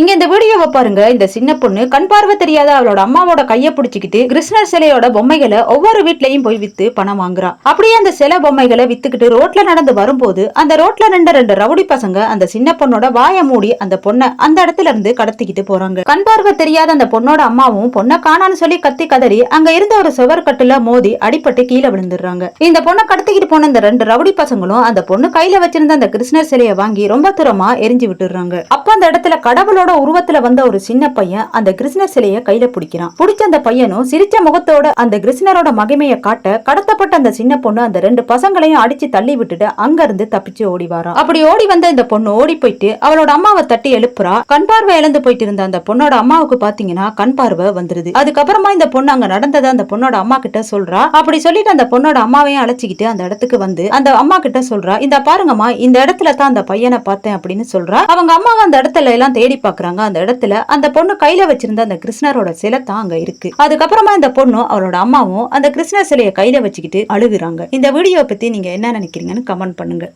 இங்க இந்த வீடியோவை பாருங்க. இந்த சின்ன பொண்ணு கண் பார்வை தெரியாத அவளோட அம்மாவோட கைய பிடிச்சிக்கிட்டு கிருஷ்ணர் சிலையோட பொம்மைகளை ஒவ்வொரு வீட்லயும் போய் வித்து பணம் வாங்குறா. அப்படியே அந்த சில பொம்மைகளை வித்துக்கிட்டு ரோட்ல நடந்து வரும்போது அந்த ரோட்ல நின்ற ரெண்டு ரவுடி பசங்க அந்த சின்ன பொண்ணோட வாய மூடி அந்த பொண்ணை அந்த இடத்துல இருந்து கடத்திக்கிட்டு போறாங்க. கண் பார்வை தெரியாத அந்த பொண்ணோட அம்மாவும் பொண்ணை காணான்னு சொல்லி கத்தி கதறி அங்க இருந்த ஒரு சுவர்கட்டுல மோதி அடிபட்டு கீழே விழுந்துடுறாங்க. இந்த பொண்ணை கடத்திக்கிட்டு போன இந்த ரெண்டு ரவுடி பசங்களும் அந்த பொண்ணு கையில வச்சிருந்த அந்த கிருஷ்ணர் சிலையை வாங்கி ரொம்ப தூரமா எரிஞ்சு விட்டுடுறாங்க. அப்ப அந்த இடத்துல கடவுளோட உருவத்துல வந்த ஒரு சின்ன பையன் அந்த கிருஷ்ணர் சிலையை கையில பிடிக்கிறான். பிடிச்ச அந்த பையனும் சிரிச்ச முகத்தோட அந்த கிருஷ்ணரோட மகிமையை காட்ட கடத்தப்பட்ட அந்த சின்ன பொண்ணு அந்த ரெண்டு பசங்களையும் அடிச்சு தள்ளி விட்டுட்டு அங்க இருந்து தப்பிச்சு ஓடி வாரான். அப்படி ஓடி வந்த இந்த பொண்ணு ஓடி போயிட்டு அவளோட அம்மாவை தட்டி எழுப்புறா. கண் பார்வை இழந்து போயிட்டு இருந்த அந்த பொண்ணோட அம்மாவுக்கு பாத்தீங்கன்னா கண் பார்வை வந்துருது. அதுக்கப்புறமா இந்த பொண்ணு அங்க நடந்ததை அந்த பொண்ணோட அம்மா கிட்ட சொல்றா. அப்படி சொல்லிட்டு அந்த பொண்ணோட அம்மாவையும் அழைச்சிக்கிட்டு அந்த இடத்துக்கு வந்து அந்த அம்மா கிட்ட சொல்றா. இந்த பாருங்கம்மா இந்த இடத்துல தான் அந்த பையனை பார்த்தேன் அப்படின்னு சொல்றா. அவங்க அம்மாவை அந்த இடத்துல எல்லாம் தேடி பாக்குறாங்க. அந்த இடத்துல அந்த பொண்ணு கையில வச்சிருந்த அந்த கிருஷ்ணரோட சிலை தான் அங்க இருக்கு. அதுக்கப்புறமா இந்த பொண்ணும் அவளோட அம்மாவும் அந்த கிருஷ்ணர் சிலையை கையில வச்சுக்கிட்டு அழுகுறாங்க. இந்த வீடியோ பத்தி நீங்க என்ன நினைக்கிறீங்கன்னு கமெண்ட் பண்ணுங்க.